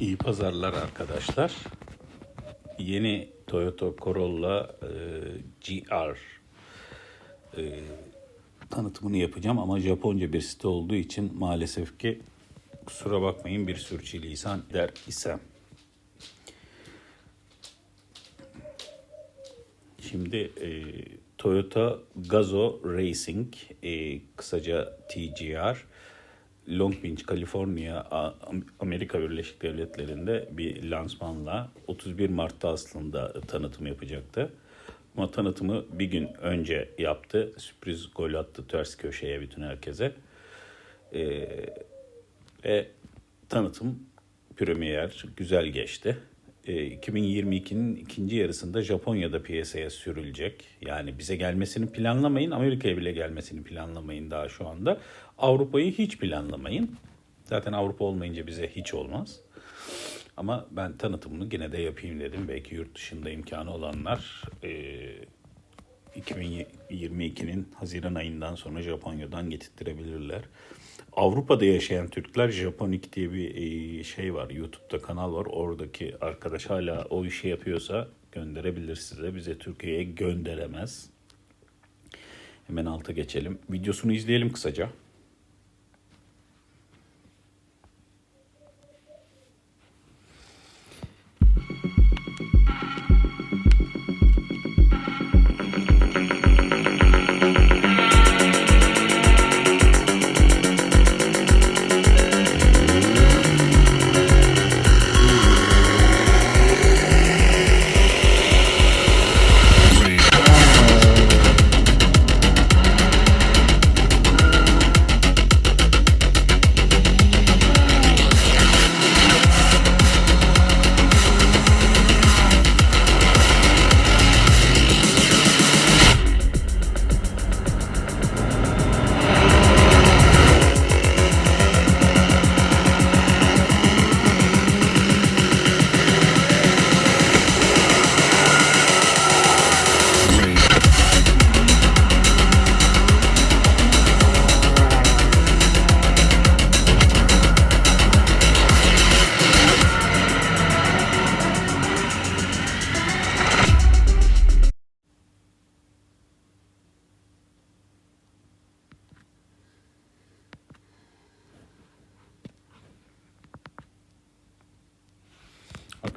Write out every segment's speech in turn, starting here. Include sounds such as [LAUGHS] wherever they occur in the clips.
İyi pazarlar arkadaşlar. Yeni Toyota Corolla e, GR e, tanıtımını yapacağım ama Japonca bir site olduğu için maalesef ki kusura bakmayın bir sürçülisan der isem. Şimdi e, Toyota Gazoo Racing, e, kısaca TGR, Long Beach, Kaliforniya, Amerika Birleşik Devletleri'nde bir lansmanla 31 Mart'ta aslında tanıtım yapacaktı. Ama tanıtımı bir gün önce yaptı. Sürpriz gol attı ters köşeye bütün herkese. E, ve tanıtım premier güzel geçti. E, 2022'nin ikinci yarısında Japonya'da piyasaya sürülecek. Yani bize gelmesini planlamayın, Amerika'ya bile gelmesini planlamayın daha şu anda. Avrupa'yı hiç planlamayın. Zaten Avrupa olmayınca bize hiç olmaz. Ama ben tanıtımını yine de yapayım dedim. Belki yurt dışında imkanı olanlar e, 2022'nin Haziran ayından sonra Japonya'dan getirtirebilirler. Avrupa'da yaşayan Türkler Japonik diye bir e, şey var. YouTube'da kanal var. Oradaki arkadaş hala o işi yapıyorsa gönderebilir size. Bize Türkiye'ye gönderemez. Hemen alta geçelim. Videosunu izleyelim kısaca.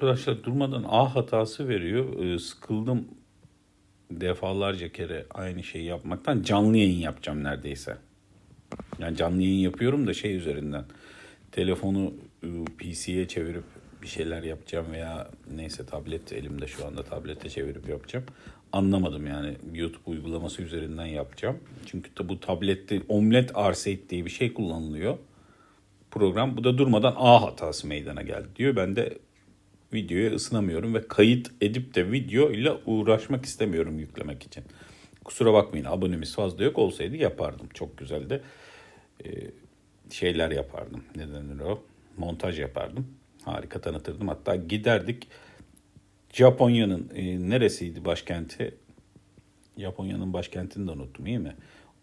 Arkadaşlar durmadan A hatası veriyor. Ee, sıkıldım defalarca kere aynı şeyi yapmaktan. Canlı yayın yapacağım neredeyse. Yani canlı yayın yapıyorum da şey üzerinden. Telefonu e, PC'ye çevirip bir şeyler yapacağım veya neyse tablet elimde şu anda tablete çevirip yapacağım. Anlamadım yani YouTube uygulaması üzerinden yapacağım. Çünkü de bu tablette Omlet R8 diye bir şey kullanılıyor program. Bu da durmadan A hatası meydana geldi diyor. Ben de videoya ısınamıyorum ve kayıt edip de video ile uğraşmak istemiyorum yüklemek için. Kusura bakmayın abonemiz fazla yok olsaydı yapardım. Çok güzel de e, şeyler yapardım. Ne denir o? Montaj yapardım. Harika tanıtırdım. Hatta giderdik Japonya'nın e, neresiydi başkenti? Japonya'nın başkentini de unuttum iyi mi?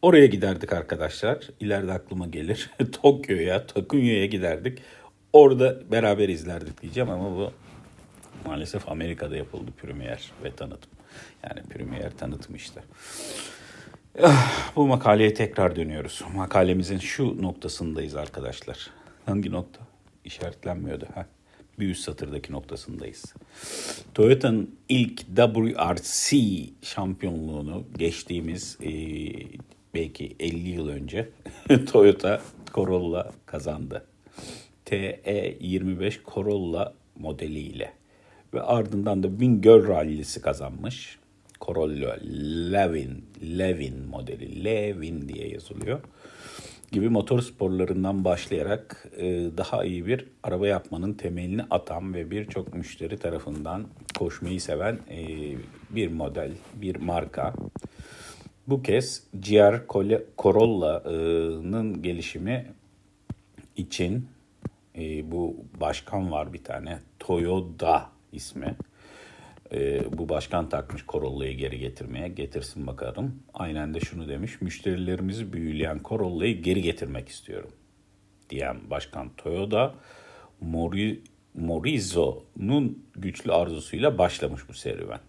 Oraya giderdik arkadaşlar. İleride aklıma gelir. [LAUGHS] Tokyo'ya, Takunya'ya giderdik. Orada beraber izlerdik diyeceğim ama bu maalesef Amerika'da yapıldı Premier ve tanıtım. Yani Premier tanıtım işte. Ah, Bu makaleye tekrar dönüyoruz. Makalemizin şu noktasındayız arkadaşlar. Hangi nokta? İşaretlenmiyordu. Ha. Bir üst satırdaki noktasındayız. Toyota'nın ilk WRC şampiyonluğunu geçtiğimiz e, belki 50 yıl önce [LAUGHS] Toyota Corolla kazandı. TE25 Corolla modeliyle ve ardından da Bingöl Rallisi kazanmış. Corolla Levin, Levin modeli, Levin diye yazılıyor gibi motor sporlarından başlayarak e, daha iyi bir araba yapmanın temelini atan ve birçok müşteri tarafından koşmayı seven e, bir model, bir marka. Bu kez GR Corolla'nın gelişimi için e, bu başkan var bir tane Toyota ismi. E, bu başkan takmış Corolla'yı geri getirmeye. Getirsin bakalım. Aynen de şunu demiş. Müşterilerimizi büyüleyen Corolla'yı geri getirmek istiyorum. Diyen başkan Toyota Mori, Morizo'nun güçlü arzusuyla başlamış bu serüven.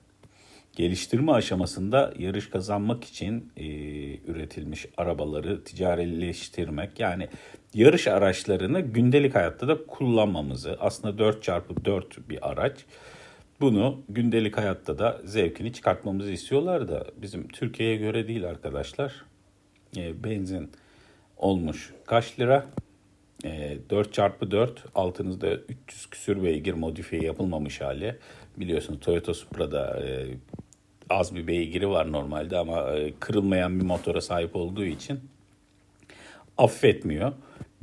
Geliştirme aşamasında yarış kazanmak için e, üretilmiş arabaları ticarileştirmek yani yarış araçlarını gündelik hayatta da kullanmamızı aslında 4x4 bir araç bunu gündelik hayatta da zevkini çıkartmamızı istiyorlar da bizim Türkiye'ye göre değil arkadaşlar. E, benzin olmuş kaç lira? E, 4x4 altınızda 300 küsür beygir modifiye yapılmamış hali. Biliyorsunuz Toyota Supra'da e, az bir beygiri var normalde ama e, kırılmayan bir motora sahip olduğu için affetmiyor.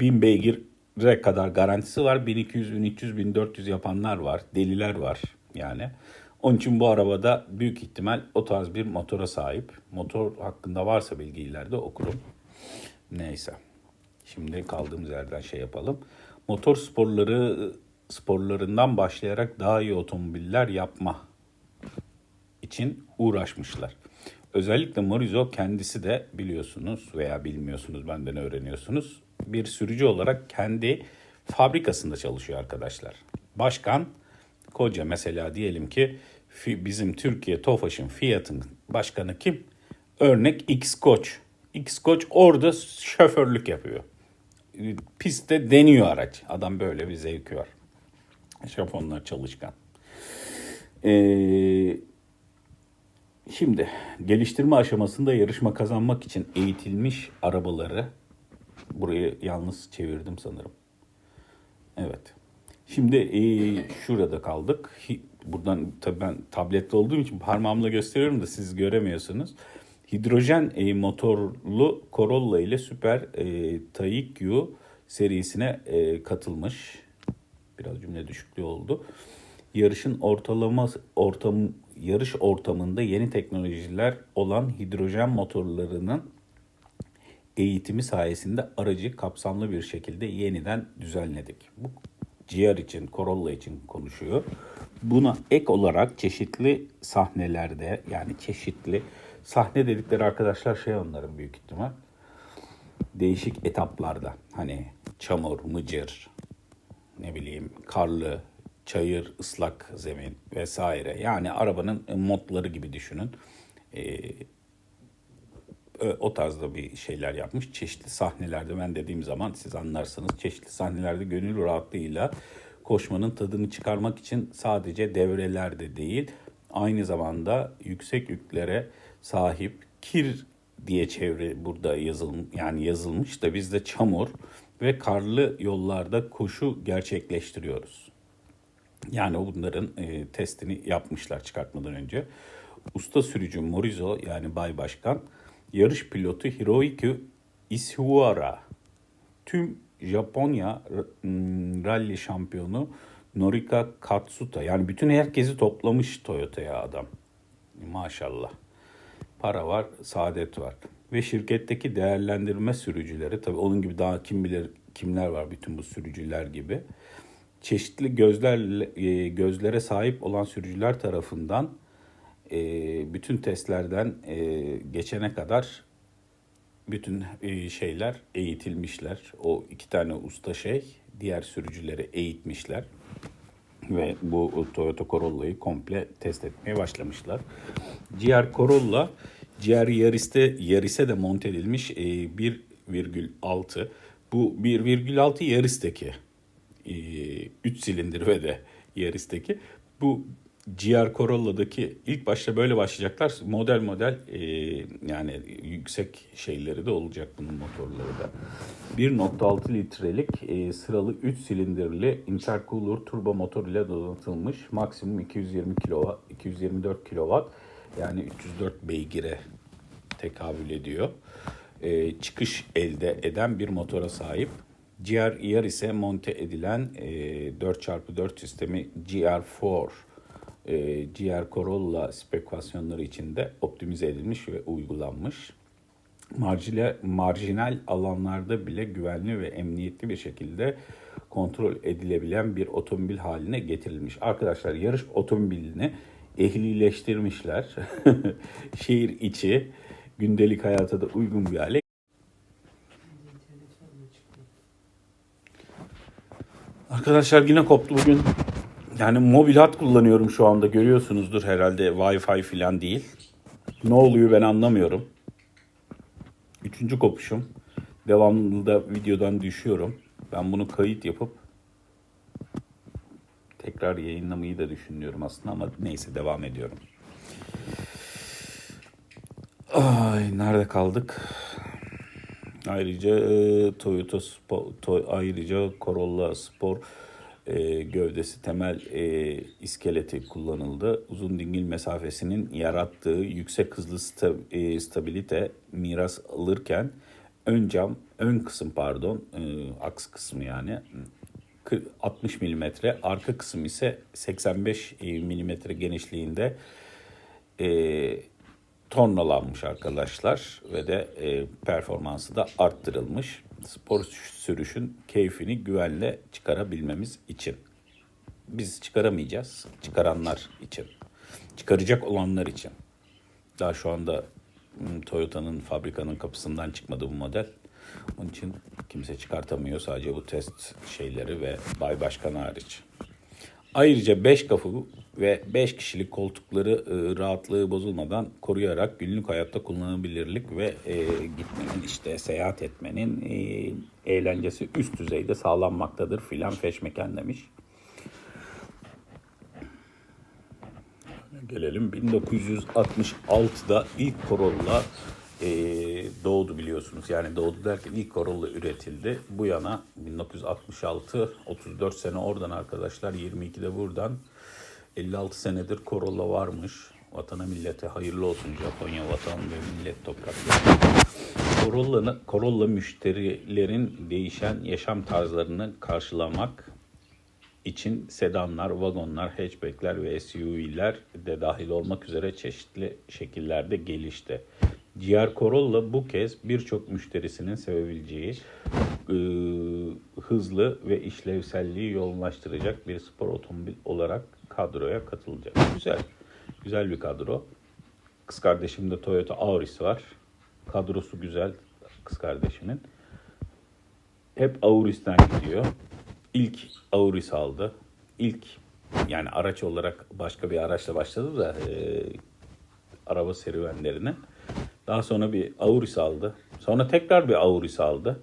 1000 beygire kadar garantisi var. 1200, 1300, 1400 yapanlar var. Deliler var yani. Onun için bu arabada büyük ihtimal o tarz bir motora sahip. Motor hakkında varsa bilgi ileride okurum. Neyse. Şimdi kaldığımız yerden şey yapalım. Motor sporları sporlarından başlayarak daha iyi otomobiller yapma için uğraşmışlar. Özellikle Morizo kendisi de biliyorsunuz veya bilmiyorsunuz benden öğreniyorsunuz. Bir sürücü olarak kendi fabrikasında çalışıyor arkadaşlar. Başkan koca mesela diyelim ki bizim Türkiye Tofaş'ın Fiat'ın başkanı kim? Örnek X Koç. X Koç orada şoförlük yapıyor. Pistte deniyor araç. Adam böyle bir zevki var. Japonlar çalışkan. Ee, Şimdi geliştirme aşamasında yarışma kazanmak için eğitilmiş arabaları burayı yalnız çevirdim sanırım. Evet. Şimdi e, şurada kaldık. Buradan tabii ben tablette olduğum için parmağımla gösteriyorum da siz göremiyorsunuz. Hidrojen e, motorlu Corolla ile Super e, Taikyu serisine e, katılmış. Biraz cümle düşüklüğü oldu. Yarışın ortalama ortam yarış ortamında yeni teknolojiler olan hidrojen motorlarının eğitimi sayesinde aracı kapsamlı bir şekilde yeniden düzenledik. Bu GR için, Corolla için konuşuyor. Buna ek olarak çeşitli sahnelerde yani çeşitli sahne dedikleri arkadaşlar şey onların büyük ihtimal değişik etaplarda hani çamur, mıcır, ne bileyim karlı, çayır, ıslak zemin vesaire. Yani arabanın modları gibi düşünün. Ee, o tarzda bir şeyler yapmış. Çeşitli sahnelerde ben dediğim zaman siz anlarsınız. Çeşitli sahnelerde gönül rahatlığıyla koşmanın tadını çıkarmak için sadece devrelerde değil aynı zamanda yüksek yüklere sahip kir diye çevre burada yazılmış yani yazılmış da bizde çamur ve karlı yollarda koşu gerçekleştiriyoruz. Yani bunların e, testini yapmışlar çıkartmadan önce. Usta sürücü Morizo yani Bay Başkan, yarış pilotu Hiroyuki Ishiwara, tüm Japonya rally şampiyonu Norika Katsuta. Yani bütün herkesi toplamış Toyota'ya adam. Maşallah. Para var, saadet var. Ve şirketteki değerlendirme sürücüleri, tabii onun gibi daha kim bilir kimler var bütün bu sürücüler gibi. Çeşitli gözler e, gözlere sahip olan sürücüler tarafından e, bütün testlerden e, geçene kadar bütün e, şeyler eğitilmişler. O iki tane usta şey diğer sürücüleri eğitmişler ve bu Toyota Corolla'yı komple test etmeye başlamışlar. GR Corolla GR Yaris'te Yaris'e de monte edilmiş e, 1,6. Bu 1,6 Yaris'teki 3 silindir ve de Yaris'teki. Bu GR Corolla'daki ilk başta böyle başlayacaklar. Model model e, yani yüksek şeyleri de olacak bunun motorları da. 1.6 litrelik e, sıralı 3 silindirli intercooler turbo motor ile donatılmış. Maksimum 220 kW, 224 kW yani 304 beygire tekabül ediyor. E, çıkış elde eden bir motora sahip. GR Yaris'e monte edilen e, 4x4 sistemi GR4 e, GR Corolla spekülasyonları içinde optimize edilmiş ve uygulanmış. Marjinal, marjinal alanlarda bile güvenli ve emniyetli bir şekilde kontrol edilebilen bir otomobil haline getirilmiş. Arkadaşlar yarış otomobilini ehlileştirmişler. [LAUGHS] Şehir içi gündelik hayata da uygun bir hale Arkadaşlar yine koptu bugün. Yani mobil hat kullanıyorum şu anda görüyorsunuzdur herhalde Wi-Fi falan değil. Ne oluyor ben anlamıyorum. Üçüncü kopuşum. Devamlı da videodan düşüyorum. Ben bunu kayıt yapıp tekrar yayınlamayı da düşünüyorum aslında ama neyse devam ediyorum. Ay nerede kaldık? Ayrıca e, Toyota Spor, to- ayrıca Corolla Spor e, gövdesi temel e, iskeleti kullanıldı. Uzun dingil mesafesinin yarattığı yüksek hızlı sta- e, stabilite miras alırken ön cam, ön kısım pardon, e, aks kısmı yani kı- 60 mm, arka kısım ise 85 mm genişliğinde e, tonlalanmış arkadaşlar ve de e, performansı da arttırılmış. Spor sürüşün keyfini güvenle çıkarabilmemiz için. Biz çıkaramayacağız, çıkaranlar için. Çıkaracak olanlar için. Daha şu anda hmm, Toyota'nın fabrikanın kapısından çıkmadı bu model. Onun için kimse çıkartamıyor sadece bu test şeyleri ve Bay Başkan hariç. Ayrıca 5 kapı ve 5 kişilik koltukları e, rahatlığı bozulmadan koruyarak günlük hayatta kullanılabilirlik ve e, gitmenin işte seyahat etmenin e, eğlencesi üst düzeyde sağlanmaktadır filan feşmeken demiş. Gelelim 1966'da ilk Corolla e, doğdu biliyorsunuz. Yani doğdu derken ilk Corolla üretildi. Bu yana 1966, 34 sene oradan arkadaşlar, 22'de buradan. 56 senedir Corolla varmış. Vatana millete hayırlı olsun Japonya vatan ve millet toprakları. Corolla müşterilerin değişen yaşam tarzlarını karşılamak için sedanlar, vagonlar, hatchbackler ve SUV'ler de dahil olmak üzere çeşitli şekillerde gelişti. GR Corolla bu kez birçok müşterisinin sevebileceği e, hızlı ve işlevselliği yoğunlaştıracak bir spor otomobil olarak kadroya katılacak. Güzel, güzel bir kadro. Kız kardeşimde Toyota Auris var. Kadrosu güzel kız kardeşimin. Hep Auris'ten gidiyor. İlk Auris aldı. İlk yani araç olarak başka bir araçla başladı da e, araba serüvenlerine. Daha sonra bir Auris aldı. Sonra tekrar bir Auris aldı.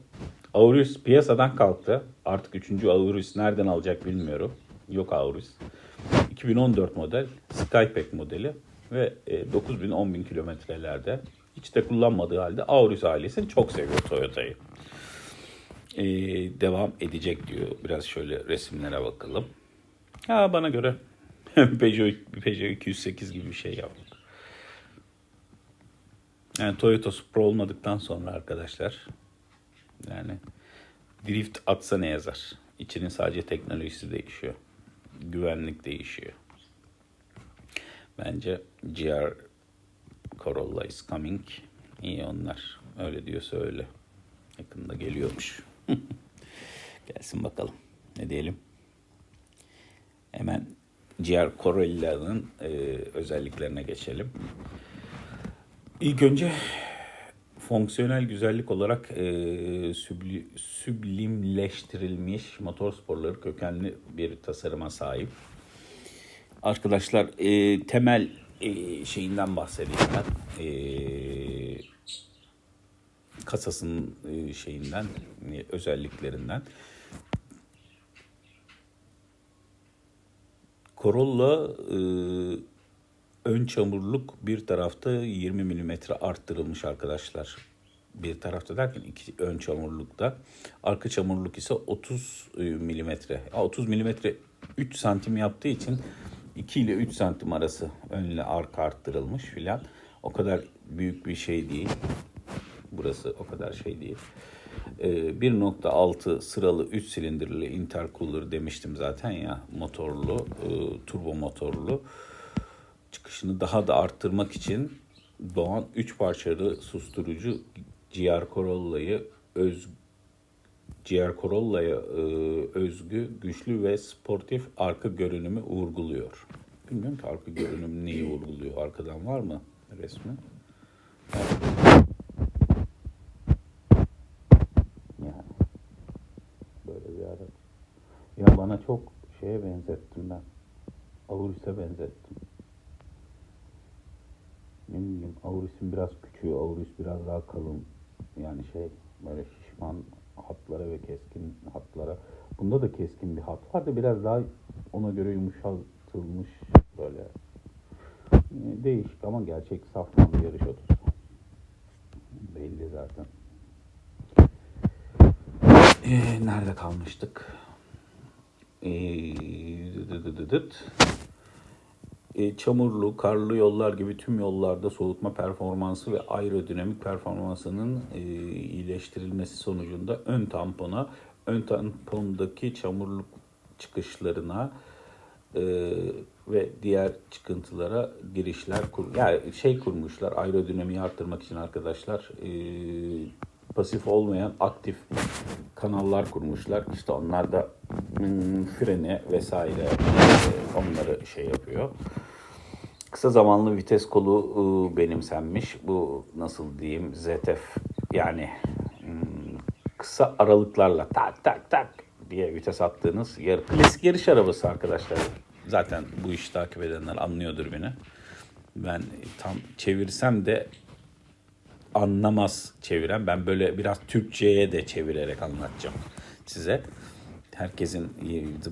Auris piyasadan kalktı. Artık üçüncü Auris nereden alacak bilmiyorum. Yok Auris. 2014 model Skypack modeli ve e, 9000-10000 bin kilometrelerde hiç de kullanmadığı halde Auris ailesi çok seviyor Toyota'yı. E, devam edecek diyor. Biraz şöyle resimlere bakalım. Ha bana göre [LAUGHS] Peugeot, Peugeot 208 gibi bir şey yaptık. Yani Toyota Supra olmadıktan sonra arkadaşlar yani drift atsa ne yazar? İçinin sadece teknolojisi değişiyor. Güvenlik değişiyor. Bence GR Corolla is coming. İyi onlar. Öyle diyorsa öyle. Yakında geliyormuş. [LAUGHS] Gelsin bakalım. Ne diyelim? Hemen GR Corolla'nın e, özelliklerine geçelim. İlk önce fonksiyonel güzellik olarak e, sübli, süblimleştirilmiş motorsporları kökenli bir tasarıma sahip. Arkadaşlar e, temel e, şeyinden bahsedeyim ben. E, kasasının e, şeyinden, e, özelliklerinden. Corolla e, ön çamurluk bir tarafta 20 mm arttırılmış arkadaşlar. Bir tarafta derken iki ön çamurlukta. Arka çamurluk ise 30 mm. 30 mm 3 santim yaptığı için 2 ile 3 santim arası önle arka arttırılmış filan. O kadar büyük bir şey değil. Burası o kadar şey değil. Ee, 1.6 sıralı 3 silindirli intercooler demiştim zaten ya motorlu, e, turbo motorlu. Çıkışını daha da arttırmak için doğan 3 parçalı susturucu GR Corolla'yı öz GR Corolla'ya e, özgü güçlü ve sportif arka görünümü vurguluyor. Bilmiyorum ki arka görünüm neyi vurguluyor. Arkadan var mı resmi? Böyle bir. Ya bana çok şeye benzettim ben. Auris'e benzettim. Ne bileyim Auris'in biraz küçüğü, Auris biraz daha kalın. Yani şey böyle şişman hatlara ve keskin hatlara. Bunda da keskin bir hat var da biraz daha ona göre yumuşatılmış böyle. Ee, Değişik ama gerçek saftan bir yarış otusu. Belli zaten. Ee, nerede kalmıştık? Ee, dıt dıt dıt çamurlu, karlı yollar gibi tüm yollarda soğutma performansı ve aerodinamik performansının e, iyileştirilmesi sonucunda ön tampona, ön tampondaki çamurluk çıkışlarına e, ve diğer çıkıntılara girişler kur, yani şey kurmuşlar aerodinamiği arttırmak için arkadaşlar. E, pasif olmayan aktif kanallar kurmuşlar. İşte onlar da freni vesaire e, onları şey yapıyor. Kısa zamanlı vites kolu ıı, benimsenmiş. Bu nasıl diyeyim ZF yani kısa aralıklarla tak tak tak diye vites attığınız yarı, klasik yarış arabası arkadaşlar. Zaten bu işi takip edenler anlıyordur beni. Ben tam çevirsem de anlamaz çeviren. Ben böyle biraz Türkçe'ye de çevirerek anlatacağım size. Herkesin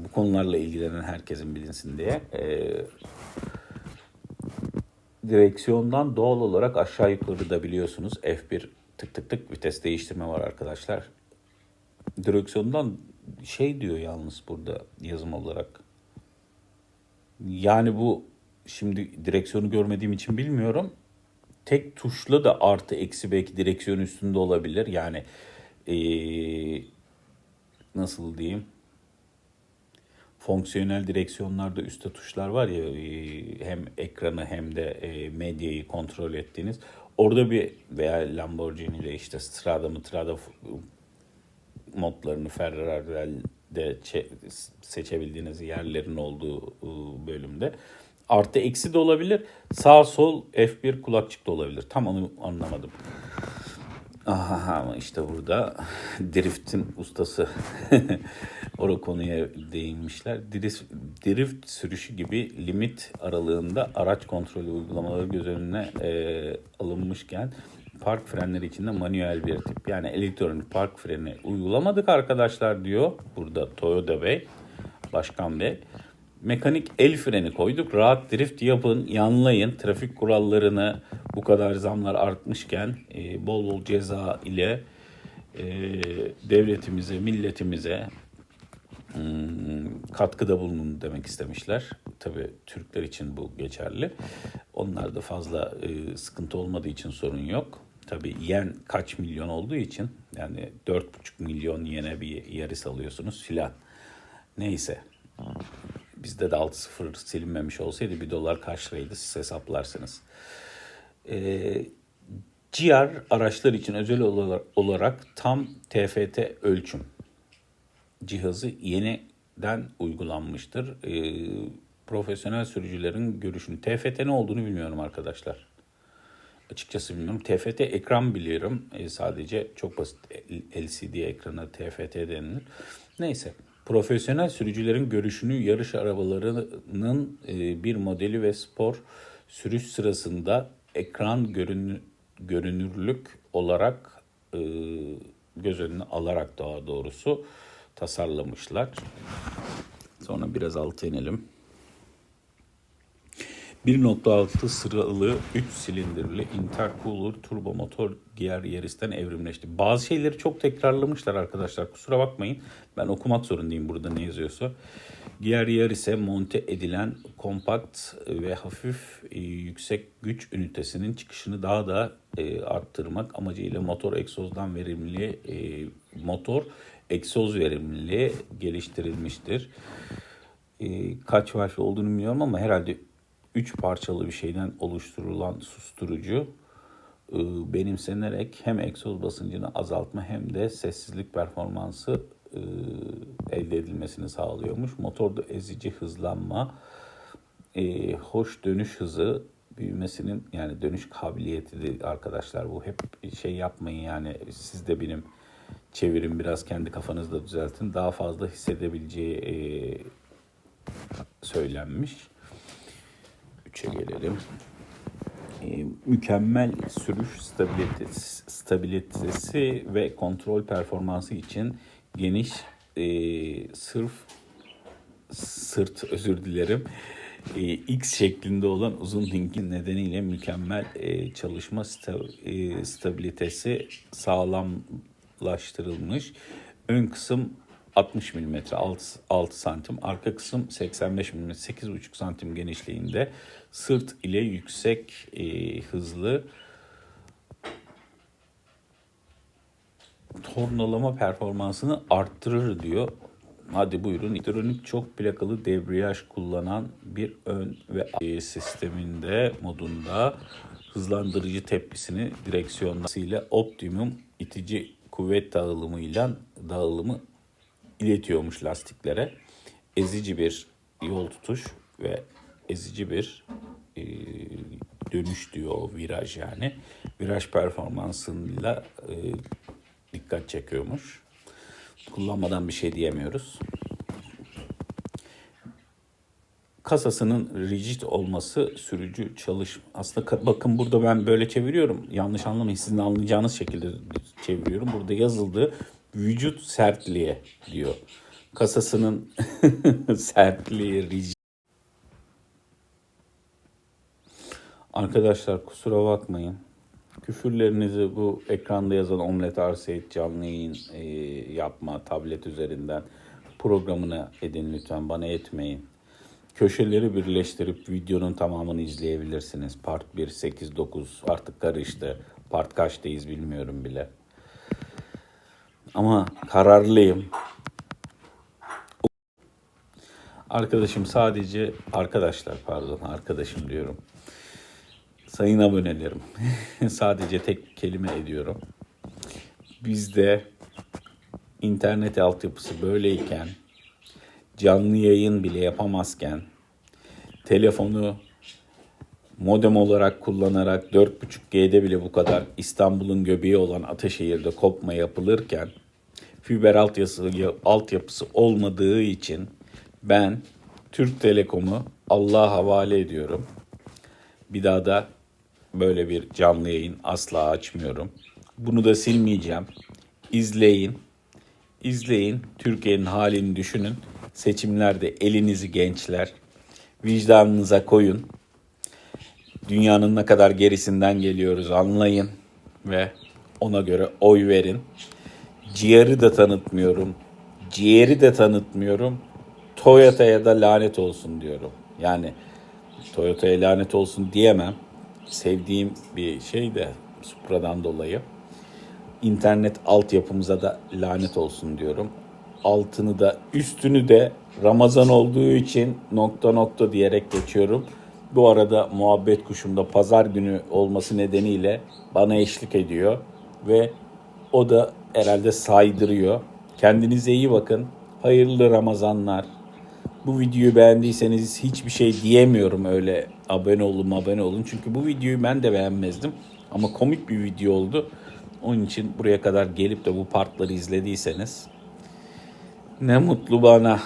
bu konularla ilgilenen herkesin bilinsin diye. Ee, direksiyondan doğal olarak aşağı yukarı da biliyorsunuz F1 tık tık tık vites değiştirme var arkadaşlar. Direksiyondan şey diyor yalnız burada yazım olarak. Yani bu şimdi direksiyonu görmediğim için bilmiyorum. Tek tuşla da artı eksi belki direksiyon üstünde olabilir. Yani ee, nasıl diyeyim? fonksiyonel direksiyonlarda üstte tuşlar var ya e, hem ekranı hem de e, medyayı kontrol ettiğiniz. Orada bir veya Lamborghini ile işte Strada Strada modlarını Ferrari'de seçebildiğiniz yerlerin olduğu e, bölümde. Artı eksi de olabilir. Sağ sol F1 kulakçık da olabilir. Tam onu anlamadım. Aha işte burada drift'in ustası [LAUGHS] o konuya değinmişler. Drift, drift sürüşü gibi limit aralığında araç kontrolü uygulamaları göz önüne e, alınmışken park frenleri içinde manuel bir tip yani elektronik park freni uygulamadık arkadaşlar diyor burada Toyota Bey, Başkan Bey mekanik el freni koyduk. Rahat drift yapın, yanlayın. Trafik kurallarını bu kadar zamlar artmışken e, bol bol ceza ile e, devletimize, milletimize hmm, katkıda bulunun demek istemişler. Tabii Türkler için bu geçerli. Onlarda fazla e, sıkıntı olmadığı için sorun yok. Tabii yen kaç milyon olduğu için yani 4,5 milyon yene bir yarı alıyorsunuz filan. Neyse bizde de 6-0 silinmemiş olsaydı bir dolar kaç liraydı siz hesaplarsınız. Ee, GR araçlar için özel olarak tam TFT ölçüm cihazı yeniden uygulanmıştır. Ee, profesyonel sürücülerin görüşünü. TFT ne olduğunu bilmiyorum arkadaşlar. Açıkçası bilmiyorum. TFT ekran biliyorum. Ee, sadece çok basit LCD ekrana TFT denilir. Neyse. Profesyonel sürücülerin görüşünü yarış arabalarının e, bir modeli ve spor sürüş sırasında ekran görün, görünürlük olarak e, göz önüne alarak daha doğrusu tasarlamışlar. Sonra biraz alt inelim. 1.6 sıralı 3 silindirli intercooler turbo motor diğer Yaris'ten evrimleşti. Bazı şeyleri çok tekrarlamışlar arkadaşlar. Kusura bakmayın. Ben okumak zorundayım burada ne yazıyorsa. Diğer Yaris'e monte edilen kompakt ve hafif e, yüksek güç ünitesinin çıkışını daha da e, arttırmak amacıyla motor egzozdan verimli e, motor egzoz verimliliği geliştirilmiştir. Kaç watt olduğunu bilmiyorum ama herhalde 3 parçalı bir şeyden oluşturulan susturucu e, benimsenerek hem egzoz basıncını azaltma hem de sessizlik performansı e, elde edilmesini sağlıyormuş. Motorda ezici hızlanma, e, hoş dönüş hızı büyümesinin yani dönüş kabiliyeti de arkadaşlar bu hep şey yapmayın yani siz de benim çevirin biraz kendi kafanızda düzeltin. Daha fazla hissedebileceği söylenmiş. 3'e gelelim. E, mükemmel sürüş stabilitesi, stabilitesi ve kontrol performansı için geniş e, sırf sırt özür dilerim e, X şeklinde olan uzun linkin nedeniyle mükemmel e, çalışma sta- e, stabilitesi sağlamlaştırılmış. Ön kısım 60 mm 6, 6 santim, arka kısım 85 mm 8,5 santim genişliğinde sırt ile yüksek e, hızlı tornalama performansını arttırır diyor. Hadi buyurun. Elektronik çok plakalı debriyaj kullanan bir ön ve arka sisteminde modunda hızlandırıcı tepkisini direksiyonla optimum itici kuvvet dağılımıyla dağılımı iletiyormuş lastiklere. Ezici bir yol tutuş ve ezici bir e, dönüş diyor o viraj yani. Viraj performansıyla e, dikkat çekiyormuş. Kullanmadan bir şey diyemiyoruz. Kasasının rigid olması sürücü çalış. Aslında bakın burada ben böyle çeviriyorum. Yanlış anlamayın. Sizin anlayacağınız şekilde çeviriyorum. Burada yazıldı vücut sertliği diyor. Kasasının [LAUGHS] sertliği rigid. Arkadaşlar kusura bakmayın. Küfürlerinizi bu ekranda yazan Omlet Arset canlı yayın e, yapma tablet üzerinden programına edin lütfen bana etmeyin. Köşeleri birleştirip videonun tamamını izleyebilirsiniz. Part 1, 8, 9 artık karıştı. Part kaçtayız bilmiyorum bile. Ama kararlıyım. Arkadaşım sadece arkadaşlar pardon arkadaşım diyorum. Sayın abonelerim. [LAUGHS] sadece tek kelime ediyorum. Bizde internet altyapısı böyleyken canlı yayın bile yapamazken telefonu modem olarak kullanarak 4.5G'de bile bu kadar İstanbul'un göbeği olan Ataşehir'de kopma yapılırken fiber altyapısı, altyapısı olmadığı için ben Türk Telekom'u Allah'a havale ediyorum. Bir daha da böyle bir canlı yayın asla açmıyorum. Bunu da silmeyeceğim. İzleyin. İzleyin. Türkiye'nin halini düşünün. Seçimlerde elinizi gençler vicdanınıza koyun. Dünyanın ne kadar gerisinden geliyoruz anlayın ve ona göre oy verin. Ciğeri de tanıtmıyorum. Ciğeri de tanıtmıyorum. Toyota'ya da lanet olsun diyorum. Yani Toyota'ya lanet olsun diyemem. Sevdiğim bir şey de Supra'dan dolayı. İnternet altyapımıza da lanet olsun diyorum. Altını da üstünü de Ramazan olduğu için nokta nokta diyerek geçiyorum. Bu arada muhabbet kuşumda pazar günü olması nedeniyle bana eşlik ediyor ve o da herhalde saydırıyor. Kendinize iyi bakın. Hayırlı Ramazanlar. Bu videoyu beğendiyseniz hiçbir şey diyemiyorum öyle abone olun abone olun. Çünkü bu videoyu ben de beğenmezdim. Ama komik bir video oldu. Onun için buraya kadar gelip de bu partları izlediyseniz ne mutlu bana.